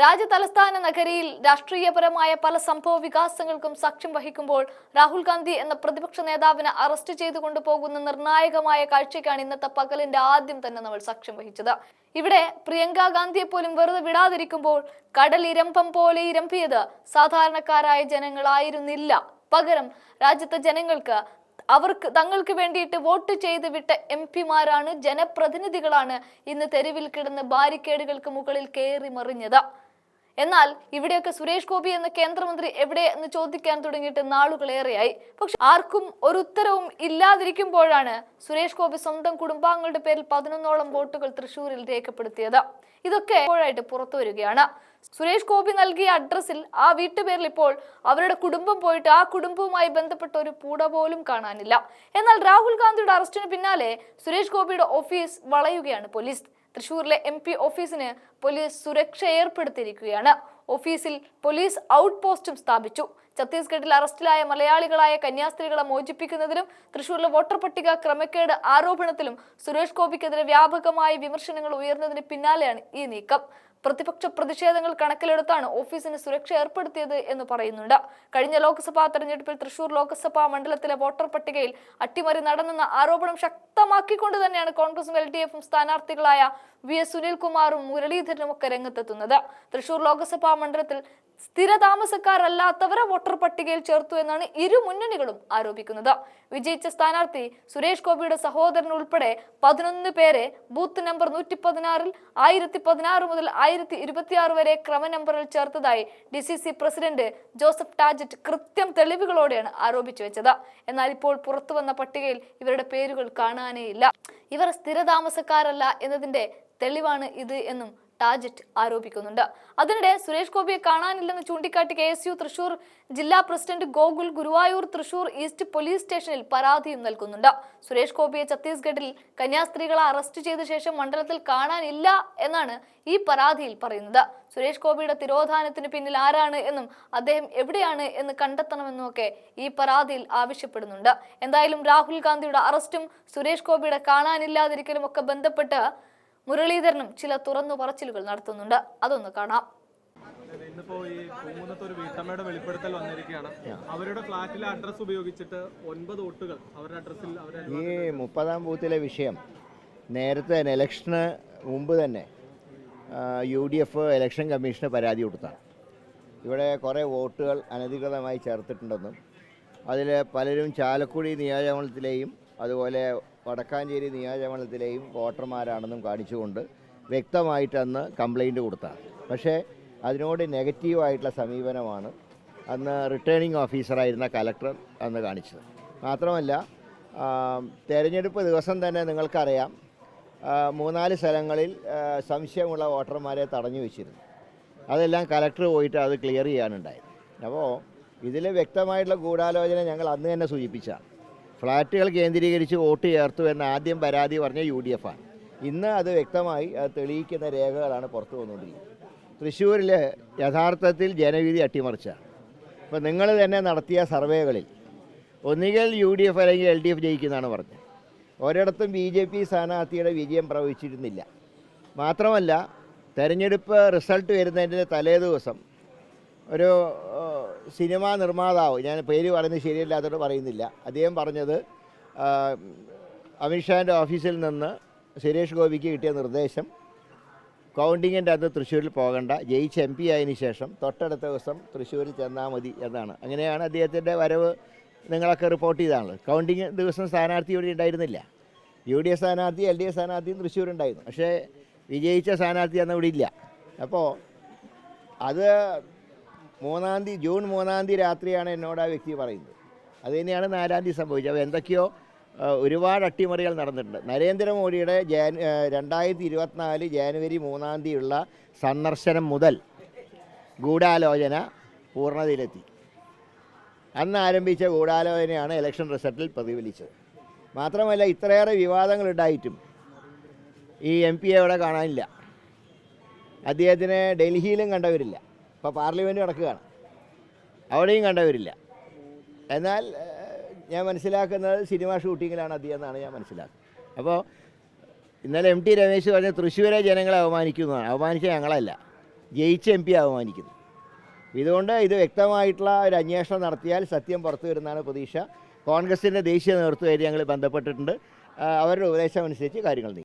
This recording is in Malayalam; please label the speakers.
Speaker 1: രാജ്യ തലസ്ഥാന നഗരിയിൽ രാഷ്ട്രീയപരമായ പല സംഭവ വികാസങ്ങൾക്കും സാക്ഷ്യം വഹിക്കുമ്പോൾ രാഹുൽ ഗാന്ധി എന്ന പ്രതിപക്ഷ നേതാവിനെ അറസ്റ്റ് ചെയ്തു കൊണ്ടുപോകുന്ന നിർണായകമായ കാഴ്ചയ്ക്കാണ് ഇന്നത്തെ പകലിന്റെ ആദ്യം തന്നെ നമ്മൾ സാക്ഷ്യം വഹിച്ചത്. ഇവിടെ പ്രിയങ്ക ഗാന്ധിയെ പോലും വെറുതെ വിടാതിരിക്കുമ്പോൾ കടൽ ഇരമ്പം പോലെ ഇരമ്പിയത് സാധാരണക്കാരായ ജനങ്ങളായിരുന്നില്ല. പകരം രാജ്യത്തെ ജനങ്ങൾക്ക് അവർക്ക് തങ്ങൾക്ക് വേണ്ടിയിട്ട് വോട്ട് ചെയ്ത് വിട്ട എം പിമാരാണ് ജനപ്രതിനിധികളാണ് ഇന്ന് തെരുവിൽ കിടന്ന് ബാരിക്കേഡുകൾക്ക് മുകളിൽ കയറി മറിഞ്ഞത്. എന്നാൽ ഇവിടെയൊക്കെ സുരേഷ് ഗോപി എന്ന കേന്ദ്രമന്ത്രി എവിടെ എന്ന് ചോദിക്കാൻ തുടങ്ങിയിട്ട് നാളുകളേറെയായി. പക്ഷെ ആർക്കും ഒരു ഉത്തരവും ഇല്ലാതിരിക്കുമ്പോഴാണ് സുരേഷ് ഗോപി സ്വന്തം കുടുംബാംഗങ്ങളുടെ പേരിൽ പതിനൊന്നോളം വോട്ടുകൾ തൃശൂരിൽ രേഖപ്പെടുത്തിയത്. ഇതൊക്കെ ഇപ്പോഴായിട്ട് പുറത്തു വരികയാണ്. സുരേഷ് ഗോപി നൽകിയ അഡ്രസ്സിൽ ആ വീട്ടുപേരിൽ ഇപ്പോൾ അവരുടെ കുടുംബം പോയിട്ട് ആ കുടുംബവുമായി ബന്ധപ്പെട്ട ഒരു പൂട പോലും കാണാനില്ല. എന്നാൽ രാഹുൽ ഗാന്ധിയുടെ അറസ്റ്റിന് പിന്നാലെ സുരേഷ് ഗോപിയുടെ ഓഫീസ് വളയുകയാണ് പോലീസ്. തൃശൂരിലെ എം പി ഓഫീസിന് പോലീസ് സുരക്ഷ ഏർപ്പെടുത്തിയിരിക്കുകയാണ്. ഓഫീസിൽ പോലീസ് ഔട്ട് പോസ്റ്റും സ്ഥാപിച്ചു. ഛത്തീസ്ഗഡിൽ അറസ്റ്റിലായ മലയാളികളായ കന്യാസ്ത്രീകളെ മോചിപ്പിക്കുന്നതിലും തൃശൂരിലെ വോട്ടർ പട്ടിക ക്രമക്കേട് ആരോപണത്തിലും സുരേഷ് ഗോപിക്കെതിരെ വ്യാപകമായ വിമർശനങ്ങൾ ഉയർന്നതിന് പിന്നാലെയാണ് ഈ നീക്കം. പ്രതിപക്ഷ പ്രതിഷേധങ്ങൾ കണക്കിലെടുത്താണ് ഓഫീസിന് സുരക്ഷ ഏർപ്പെടുത്തിയത് എന്ന് പറയുന്നുണ്ട്. കഴിഞ്ഞ ലോക്സഭാ തെരഞ്ഞെടുപ്പിൽ തൃശൂർ ലോക്സഭാ മണ്ഡലത്തിലെ വോട്ടർ പട്ടികയിൽ അട്ടിമറി നടന്നെന്ന ആരോപണം ശക്തമാക്കിക്കൊണ്ട് തന്നെയാണ് കോൺഗ്രസും എൽ ഡി എഫും സ്ഥാനാർത്ഥികളായ വി എസ് സുനിൽകുമാറും മുരളീധരനും ഒക്കെ രംഗത്തെത്തുന്നത്. തൃശൂർ ലോക്സഭാ മണ്ഡലത്തിൽ സ്ഥിരതാമസക്കാരല്ലാത്തവരെ വോട്ടർ പട്ടികയിൽ ചേർത്തു എന്നാണ് ഇരു മുന്നണികളും ആരോപിക്കുന്നത്. വിജയിച്ച സ്ഥാനാർത്ഥി സുരേഷ് ഗോപിയുടെ സഹോദരൻ ഉൾപ്പെടെ പതിനൊന്ന് പേരെ ബൂത്ത് നമ്പർ നൂറ്റി പതിനാറിൽ ആയിരത്തി പതിനാറ് മുതൽ ആയിരത്തി ഇരുപത്തിയാറ് വരെ ക്രമ നമ്പറിൽ ചേർത്തതായി D C C president Joseph Tajet കൃത്യം തെളിവുകളോടെയാണ് ആരോപിച്ചു വെച്ചത്. എന്നാൽ ഇപ്പോൾ പുറത്തു വന്ന പട്ടികയിൽ ഇവരുടെ പേരുകൾ കാണാനേയില്ല. ഇവർ സ്ഥിരതാമസക്കാരല്ല എന്നതിന്റെ തെളിവാണ് ഇത് എന്നും ടാജറ്റ് ആരോപിക്കുന്നുണ്ട്. അതിനിടെ സുരേഷ് ഗോപിയെ കാണാനില്ലെന്ന് ചൂണ്ടിക്കാട്ടി കെ എസ് യു തൃശൂർ ജില്ലാ president Gokul Guruvayur Thrissur east police സ്റ്റേഷനിൽ പരാതിയും നൽകുന്നുണ്ട്. സുരേഷ് ഗോപിയെ ഛത്തീസ്ഗഡിൽ കന്യാസ്ത്രീകളെ അറസ്റ്റ് ചെയ്ത ശേഷം മണ്ഡലത്തിൽ കാണാനില്ല എന്നാണ് ഈ പരാതിയിൽ പറയുന്നത്. സുരേഷ് ഗോപിയുടെ തിരോധാനത്തിന് പിന്നിൽ ആരാണ് എന്നും അദ്ദേഹം എവിടെയാണ് എന്ന് കണ്ടെത്തണമെന്നും ഒക്കെ ഈ പരാതിയിൽ ആവശ്യപ്പെടുന്നുണ്ട്. എന്തായാലും രാഹുൽ ഗാന്ധിയുടെ അറസ്റ്റും സുരേഷ് ഗോപിയുടെ കാണാനില്ലാതിരിക്കലും ഒക്കെ ബന്ധപ്പെട്ട് മുരളീധരനും ചില തുറന്നു പറച്ചിലുകൾ നടത്തുന്നുണ്ട്. അതൊന്ന് കാണാം.
Speaker 2: ഇന്നിപ്പോ ഈ ഒരു വീട്ടമ്മയുടെ വെളിപ്പെടുത്തൽ വന്നിരിക്കുകയാണ്. അവരുടെ ഫ്ലാറ്റിലെ അഡ്രസ് ഉപയോഗിച്ചിട്ട് ഒൻപത് അവരുടെ അഡ്രസ്സിൽ
Speaker 3: ഈ മുപ്പതാം ബൂത്തിലെ വിഷയം നേരത്തെ തന്നെ ഇലക്ഷന് മുമ്പ് തന്നെ യു ഡി എഫ് ഇലക്ഷൻ കമ്മീഷന് പരാതി കൊടുത്താണ്. ഇവിടെ കുറേ വോട്ടുകൾ അനധികൃതമായി ചേർത്തിട്ടുണ്ടെന്നും അതിൽ പലരും ചാലക്കുടി നിയോജകമണ്ഡലത്തിലെയും അതുപോലെ വടക്കാഞ്ചേരി നിയോജകമണ്ഡലത്തിലെയും വോട്ടർമാരാണെന്നും കാണിച്ചുകൊണ്ട് വ്യക്തമായിട്ട് അന്ന് കംപ്ലൈന്റ് കൊടുത്താണ്. പക്ഷേ അതിനോട് നെഗറ്റീവായിട്ടുള്ള സമീപനമാണ് അന്ന് റിട്ടേണിംഗ് ഓഫീസറായിരുന്ന കലക്ടർ അന്ന് കാണിച്ചത്. മാത്രമല്ല തെരഞ്ഞെടുപ്പ് ദിവസം തന്നെ നിങ്ങൾക്കറിയാം മൂന്നാൽ സ്ഥലങ്ങളിൽ സംശയമുള്ള വോട്ടർമാരെ തടഞ്ഞു വെച്ചിരുന്നു. അതെല്ലാം കലക്ടർ പോയിട്ട് അത് ക്ലിയർ ചെയ്യാനുണ്ടായത് അപ്പോൾ ഇതിൽ വ്യക്തമായിട്ടുള്ള ഗൂഢാലോചന ഞങ്ങൾ അന്ന് തന്നെ സൂചിപ്പിച്ചാണ് ഫ്ലാറ്റുകൾ കേന്ദ്രീകരിച്ച് വോട്ട് ചേർത്തു എന്ന് ആദ്യം പരാതി പറഞ്ഞ യു ഡി എഫാണ് ഇന്ന് അത് വ്യക്തമായി അത് തെളിയിക്കുന്ന രേഖകളാണ് പുറത്തു വന്നുകൊണ്ടിരിക്കുന്നത്. തൃശ്ശൂരിൽ യഥാർത്ഥത്തിൽ ജനവിധി അട്ടിമറിച്ചാണ്. അപ്പോൾ നിങ്ങൾ തന്നെ നടത്തിയ സർവേകളിൽ ഒന്നുകിൽ യു ഡി എഫ് അല്ലെങ്കിൽ എൽ ഡി എഫ് ജയിക്കുന്നതാണ് പറഞ്ഞത്. ഒരിടത്തും ബി ജെ പി സ്ഥാനാർത്ഥിയുടെ വിജയം പ്രവചിച്ചിരുന്നില്ല മാത്രമല്ല തെരഞ്ഞെടുപ്പ് റിസൾട്ട് വരുന്നതിന്റെ തലേ ദിവസം ഒരു സിനിമാ നിർമ്മാതാവ് ഞാൻ പേര് പറയുന്നത് ശരിയല്ലാത്തോട് പറയുന്നില്ല. അദ്ദേഹം പറഞ്ഞത് അമിത്ഷാന്റെ ഓഫീസിൽ നിന്ന് സുരേഷ് ഗോപിക്ക് കിട്ടിയ നിർദ്ദേശം കൗണ്ടിങ്ങിന്റെ അന്ന് തൃശ്ശൂരിൽ പോകണ്ട ജയിച്ച് എം പി ആയതിനു ശേഷം തൊട്ടടുത്ത ദിവസം തൃശ്ശൂരിൽ ചെന്നാൽ മതി എന്നാണ്. അങ്ങനെയാണ് അദ്ദേഹത്തിന്റെ വരവ് നിങ്ങളൊക്കെ റിപ്പോർട്ട് ചെയ്താണല്ലോ കൗണ്ടിങ് ദിവസം സ്ഥാനാർത്ഥി ഇവിടെ ഉണ്ടായിരുന്നില്ല. യു ഡി എഫ് സ്ഥാനാർത്ഥി എൽ ഡി എഫ് സ്ഥാനാർത്ഥിയും തൃശ്ശൂരുണ്ടായിരുന്നു പക്ഷേ വിജയിച്ച സ്ഥാനാർത്ഥി അന്ന് ഇവിടെ ഇല്ല. അപ്പോൾ അത് മൂന്നാം തീയതി ജൂൺ മൂന്നാം തീയതി രാത്രിയാണ് എന്നോട് ആ വ്യക്തി പറയുന്നത്. അത് തന്നെയാണ് നാലാം തീയതി സംഭവിച്ചത്. അപ്പോൾ എന്തൊക്കെയോ ഒരുപാട് അട്ടിമറികൾ നടന്നിട്ടുണ്ട്. നരേന്ദ്രമോദിയുടെ ജാൻ രണ്ടായിരത്തി ഇരുപത്തിനാല് ജാനുവരി മൂന്നാം തീയതിയുള്ള സന്ദർശനം മുതൽ ഗൂഢാലോചന പൂർണതയിലെത്തി. അന്ന് ആരംഭിച്ച ഗൂഢാലോചനയാണ് ഇലക്ഷൻ റിസൾട്ടിൽ പ്രതിഫലിച്ചത്. മാത്രമല്ല ഇത്രയേറെ വിവാദങ്ങളുണ്ടായിട്ടും ഈ എം പി എവിടെ കാണാനില്ല. അദ്ദേഹത്തിനെ ഡൽഹിയിലും കണ്ടവരില്ല. ഇപ്പോൾ പാർലമെന്റ് നടക്കുകയാണ്. അവിടെയും കണ്ടവരില്ല. എന്നാൽ ഞാൻ മനസ്സിലാക്കുന്നത് സിനിമ ഷൂട്ടിങ്ങിലാണ് അദ്ദേഹം എന്നാണ് ഞാൻ മനസ്സിലാക്കുന്നത്. അപ്പോൾ ഇന്നലെ എം ടി രമേശ് പറഞ്ഞ തൃശ്ശൂരെ ജനങ്ങളെ അവമാനിക്കുന്നതാണ്. അവമാനിച്ച ഞങ്ങളല്ല. ജയിച്ച എം പി അപമാനിക്കുന്നു ഇതുകൊണ്ട് ഇത് വ്യക്തമായിട്ടുള്ള ഒരു അന്വേഷണം നടത്തിയാൽ സത്യം പുറത്തു വരുന്നതാണ് പ്രതീക്ഷ. കോൺഗ്രസിന്റെ ദേശീയ നേതൃത്വമായിട്ട് ഞങ്ങൾ ബന്ധപ്പെട്ടിട്ടുണ്ട്. അവരുടെ ഉപദേശം അനുസരിച്ച് കാര്യങ്ങൾ നീക്കും